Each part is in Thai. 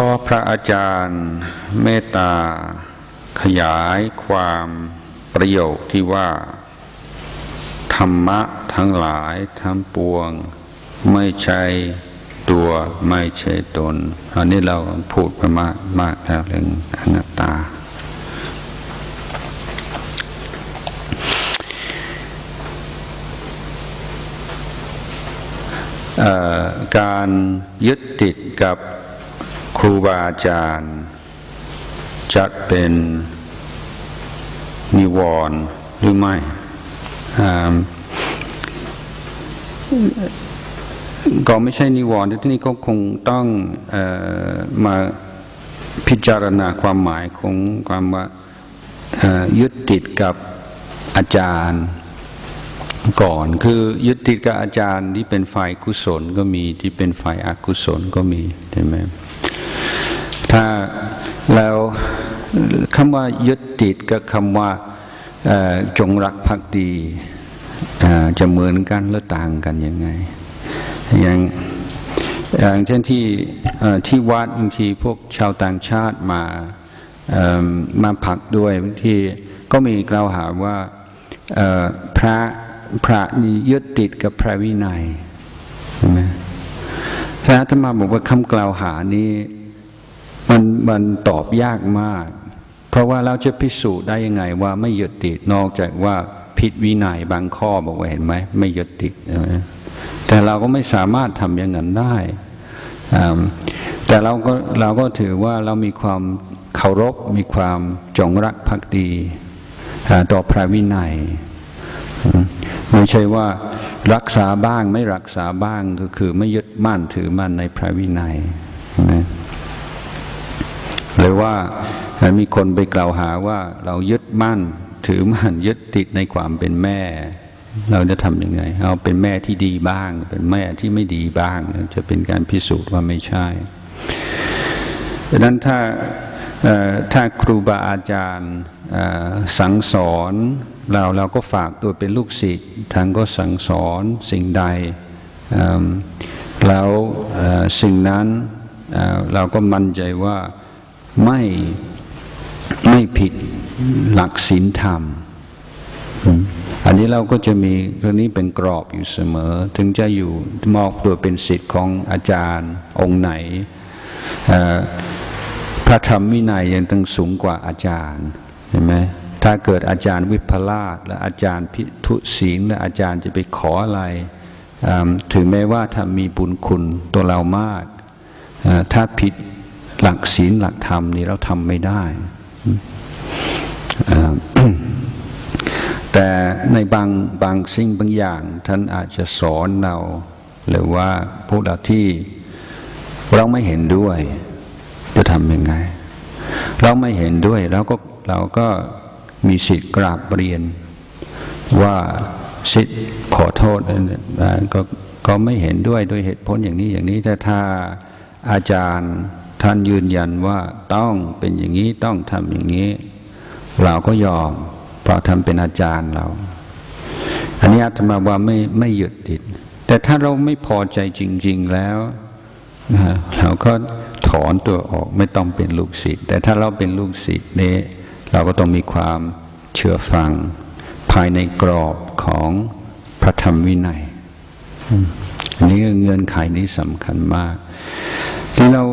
ข้อพระอาจารย์เมตตา ขยายความประโยคที่ว่า ธรรมะทั้งหลายทั้งปวง ไม่ใช่ตัวไม่ใช่ตน อันนี้เราพูดไปมากมากแล้วเรื่องอนัตตา การยึดติดกับ รูบาอาจารย์จะเป็นนิวรณ์หรือไม่อ่าก็ไม่ใช่นิวรณ์ที่นี่ก็คงต้องอมาพิจารณาความหมายของความว่ายึดติดกับอาจารย์ก่อน คือยึดติดกับอาจารย์ที่เป็นฝ่ายกุศลก็มีที่เป็นฝ่ายอกุศลก็มีใช่ไหม แล้วคำว่ายึดติดกับคำว่าจงรักภักดีจะเหมือนกันหรือต่างกันยังไง อย่างอย่างเช่นที่ที่วัดบางทีพวกชาวต่างชาติมามาพักด้วยบางทีก็มีกล่าวหาว่าพระพระยึดติดกับพระวินัยใช่ไหมพระอาตมาบอกว่าคำกล่าวหานี้ มันมันตอบยากมาก เพราะว่าเราจะพิสูจน์ได้ยังไงว่าไม่ยึดติดนอกจากว่าผิดวินัยบางข้อบอกว่าเห็นไหมไม่ยึดติดแต่เราก็ไม่สามารถทำอย่างนั้นได้แต่เราก็เราก็ถือว่าเรามีความเคารพมีความจงรักภักดีอ่าต่อพระวินัยไม่ใช่ว่ารักษาบ้างไม่รักษาบ้างก็คือไม่ยึดมั่นถือมั่นในพระวินัยนะ หรือว่ามีคนไปกล่าวหาว่าเรายึดมั่นถือมั่นยึดติดในความเป็นแม่ เราจะทำยังไง เอาเป็นแม่ที่ดีบ้าง เป็นแม่ที่ไม่ดีบ้าง จะเป็นการพิสูจน์ว่าไม่ใช่ดังนั้นถ้าถ้าครูบาอาจารย์สั่งสอนเราเราก็ฝากตัวเป็นลูกศิษย์ท่านก็สั่งสอนสิ่งใดแล้วสิ่งนั้นเราก็มั่นใจว่า ไม่ไม่ผิดหลักศีลธรรม อันนี้เราก็จะมีเรื่องนี้เป็นกรอบอยู่เสมอ ถึงจะอยู่มอบตัวเป็นสิทธิ์ของอาจารย์องค์ไหน พระธรรมวินัยยังต้องสูงกว่าอาจารย์เห็นไหมถ้าเกิดอาจารย์วิพลาสและอาจารย์พิทุศีลและอาจารย์จะไปขออะไร ถึงแม้ว่าถ้ามีบุญคุณตัวเรามาก ถ้าผิด หลักศีลหลักธรรมนี่เราทำไม่ได้แต่ในบางบางสิ่งบางอย่าง ท่านอาจจะสอนเราหรือว่าพวกเราที่เราไม่เห็นด้วย จะทำยังไง เราไม่เห็นด้วยเราก็เราก็มีสิทธิ์กราบเรียน ว่าสิทธิ์ขอโทษก็ก็ไม่เห็นด้วยด้วยเหตุผลอย่างนี้อย่างนี้แต่ถ้าอาจารย์ ท่านยืนยันว่าต้องเป็นอย่างนี้ต้องทำอย่างนี้ เราก็ยอมเพราะทำเป็นอาจารย์เรา อันนี้อาตมาว่าไม่ไม่หยุดติด แต่ถ้าเราไม่พอใจจริง ๆแล้วนะฮะเราก็ถอนตัวออกไม่ต้องเป็นลูกศิษย์แต่ถ้าเราเป็นลูกศิษย์นี้เราก็ต้องมีความเชื่อฟัง ภายในกรอบของพระธรรมวินัยอันนี้เงื่อนไขนี้สำคัญมากที่เรา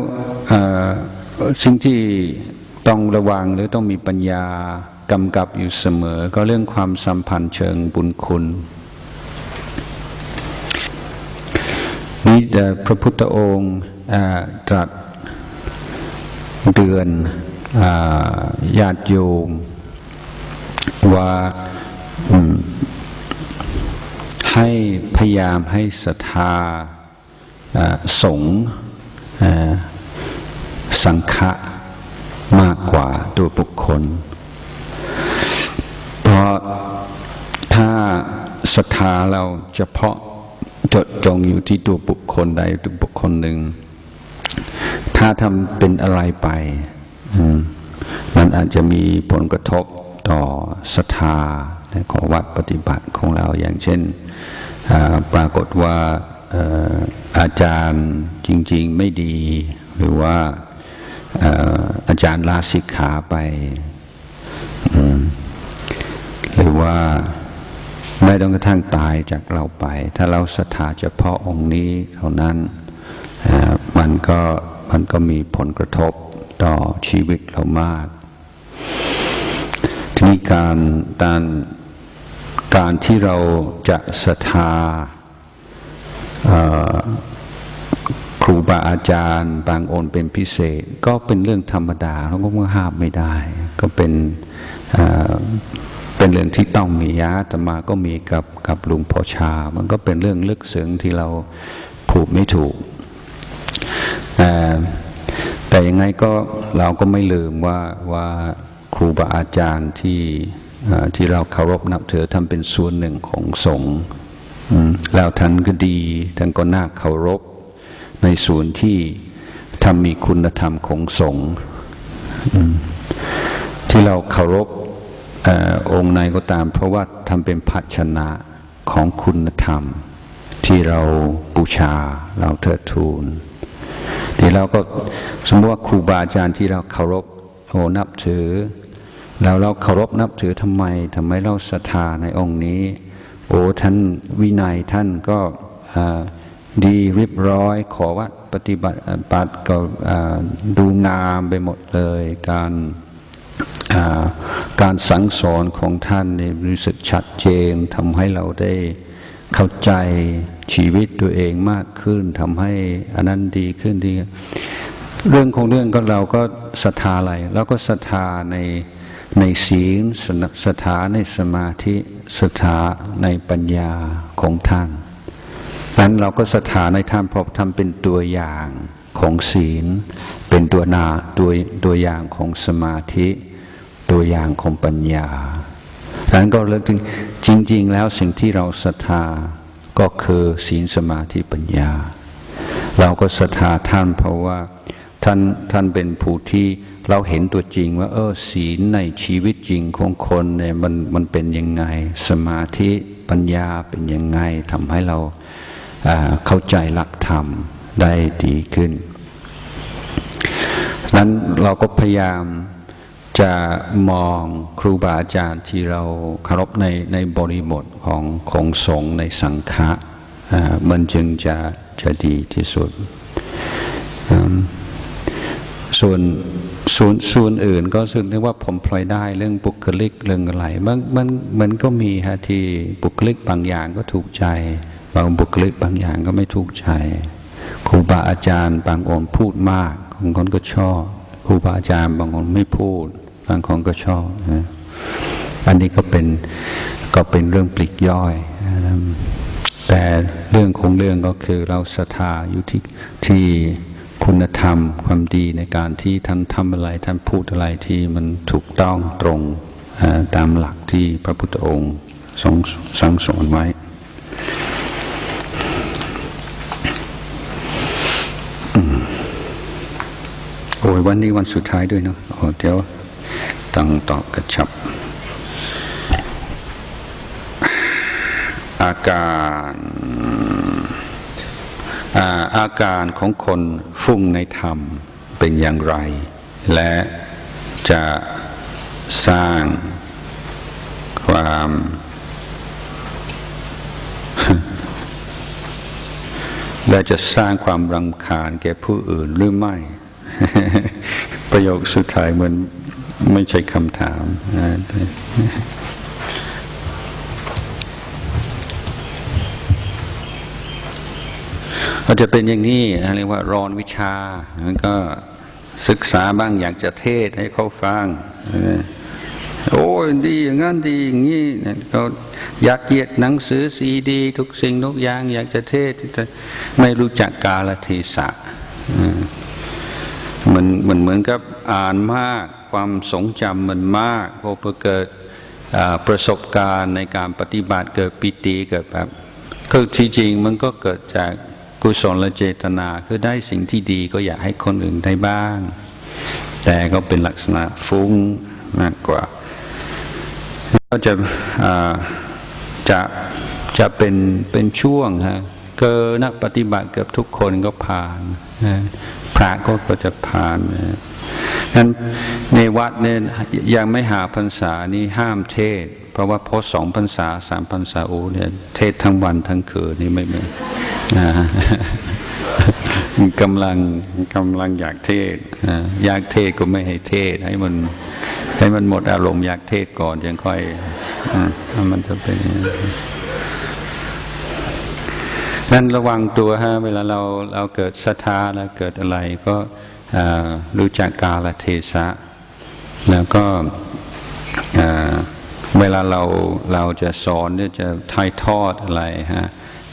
สิ่งที่ต้องระวังหรือต้องมีปัญญากำกับอยู่เสมอ ก็เรื่องความสัมพันธ์เชิงบุญคุณนี่พระพุทธองค์ตรัสเตือนญาติโยมว่าให้พยายามให้ศรัทธาสงฆ์ สังฆะมากกว่าตัวบุคคล เพราะถ้าศรัทธาเราเฉพาะจดจงอยู่ที่ตัวบุคคลใดตัวบุคคลหนึ่ง ถ้าทำเป็นอะไรไปมมันอาจจะมีผลกระทบต่อศรัทธาของวัดปฏิบัติของเราอย่างเช่นปรากฏว่าอาจารย์จริง ๆ ไม่ดี หรือว่า อาจารย์ลาสิกขาไปหรือว่าไม่ต้องกระทั่งตายจากเราไป ถ้าเราศรัทธาเฉพาะองค์นี้เท่านั้นมันก็มันก็มีผลกระทบต่อชีวิตเรามากทีนี้การการการที่เราจะศรัทธา ครูบาอาจารย์ บางองค์เป็นพิเศษ ก็เป็นเรื่องธรรมดาเราก็ห้ามไม่ได้ ก็เป็นเป็นเรื่องที่ต้องมียะอาตมาก็มีกับกับลุงพ่อชา มันก็เป็นเรื่องลึกซึ้งที่เราผูกไม่ถูก แต่ยังไงก็เราก็ไม่ลืมว่าว่าครูบาอาจารย์ที่ที่เราเคารพนับถือท่านเป็นส่วนหนึ่งของสงฆ์แล้วท่านก็ดีท่านก็น่าเคารพ ในส่วนที่ทำมีคุณธรรมของสงฆ์ที่เราเคารพอองค์ไหนก็ตาม เพราะว่าทำเป็นภาชนะของคุณธรรม ที่เราบูชาเราเทิดทูนทีเราก็สมมติว่าครูบาอาจารย์ที่เราเคารพโอนับถือ แล้วเราเคารพนับถือทำไมทำไมเราศรัทธาในองค์นี้ โอ้ท่านวินัยท่านก็ ดีเรียบร้อย ขอวัดปฏิบัติอ่าปัดก็ดูงามไปหมดเลย การการสั่งสอนของท่านนี่รู้สึกชัดเจนทำให้เราได้เข้าใจชีวิตตัวเองมากขึ้นทำให้อันนั้นดีขึ้นดีเรื่องของเรื่องก็เราก็ศรัทธาอะไรเราก็ศรัทธาในในศีลศรัทธาในสมาธิศรัทธาในปัญญาของท่าน นั้นเราก็ศรัทธาในท่านพราะท่าเป็นตัวอย่างของศีล เป็นตัวนาตัวตัวอย่างของสมาธิตัวอย่างของปัญญาดังนั้นก็เลิกถึงจริง ๆ แล้วสิ่งที่เราศรัทธาก็คือศีลสมาธิปัญญา เราก็ศรัทธาท่านเพราะว่าท่านท่านเป็นผู้ที่เราเห็นตัวจริงว่า เออศีลในชีวิตจริงของคนเนี่ยมันมันเป็นยังไง สมาธิปัญญาเป็นยังไงทำให้เรา เข้าใจหลักธรรมได้ดีขึ้น นั้นเราก็พยายามจะมองครูบาอาจารย์ที่เราเคารพในในบริบทของของสงฆ์ในสังฆะมันจึงจะจะดีที่สุด ส่วนส่วนส่วนอื่นก็สึกนึกว่าผมพลอยได้เรื่องบุคลิกเรื่องอะไรมันมันมันก็มีฮะที่บุคลิกบางอย่างก็ถูกใจ บางบุคลิกบางอย่างก็ไม่ถูกใจครูบาอาจารย์บางองค์พูดมากบางคนก็ชอบครูบาอาจารย์บางคนไม่พูด บางคนก็ชอบนะอันนี้ก็เป็นก็เป็นเรื่องปลีกย่อยนะแต่เรื่องของเรื่องก็คือเราศรัทธาอยู่ที่ที่คุณธรรมความดีในการที่ท่านทำอะไรท่านพูดอะไรที่มันถูกต้องตรงตามหลักที่พระพุทธองค์ทรงสั่งสอนไว้ โอ้ยวันนี้วันสุดท้ายด้วยเนาะโอ้เดี๋ยวต้องตอกระชับ อาการอาอาการของคนฟุ้งในธรรมเป็นอย่างไร และจะสร้างความและจะสร้างความรำคาญแก่ผู้อื่นหรือไม่ ประโยคสุดท้ายมันไม่ใช่คำถามนะก็จะเป็นอย่างนี้เรียกว่ารอนวิชาแล้วก็ศึกษาบ้างอยากจะเทศให้เขาฟังโอ้ยดีอย่างนั้นดีอย่างนี้เนี่ยายัดเยียดหนังสือซีดี ทุกสิ่งทุกอย่างอยากจะเทศแต่ไม่รู้จักกาลเทศะ เออมันมันเหมือนกับอ่านมากความทรงจำมันมากพอเกิดประสบการณ์ในการปฏิบัติเกิดปิติเกิดแบบคือที่จริงมันก็เกิดจากกุศลเจตนาคือได้สิ่งที่ดีก็อยากให้คนอื่นได้บ้าง แต่ก็เป็นลักษณะฟุ้งมากกว่า ก็จะจะจะเป็นเป็นช่วงฮะเกินนักปฏิบัติเกือบทุกคนก็ผ่านนะ พระก็ก็จะผ่านนะนั้นในวัดเนี่ยยังไม่หาพรรษานี่ห้ามเทศ เพราะว่าพอสองพรรษาสามพรรษาโอ้เนี่ยเทศทั้งวันทั้งคืนนี่ไม่ไม่นะกำลังกำลังอยากเทศอยากเทศก็ไม่ให้เทศ ให้มันให้มันหมดอารมณ์อยากเทศก่อนยังค่อยอ่ามันจะเป็น นั้นนั่นระวังตัวฮะเวลาเราเราเกิดศรัทธาแล้วเกิดอะไรก็รู้จักกาลเทศะ แล้วก็เวลาเราเราจะสอนหรือจะถ่ายทอดอะไรฮะ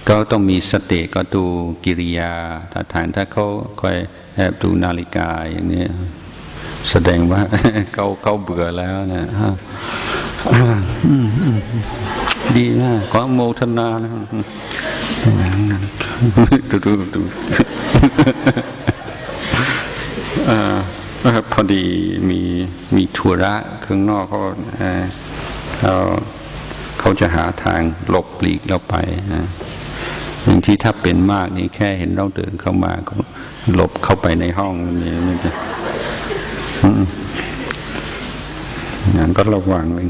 ก็ต้องมีสติก็ดูกิริยาถ้าฐานถ้าเขาคอยแอบดูนาฬิกาอย่างนี้แสดงว่าเขาเขาเบื่อแล้วนะฮะดีนะขออนุโมทนานะ ดูดูดูอ่อพอดีมีมีธุระข้างนอกเขาเขาเขาจะหาทางหลบหลีกเราไปนะอย่างที่ถ้าเป็นมากนี่แค่เห็นเราเดินเข้ามาก็หลบเข้าไปในห้องนี่มันจะอืมอย่างก็ระวังเลย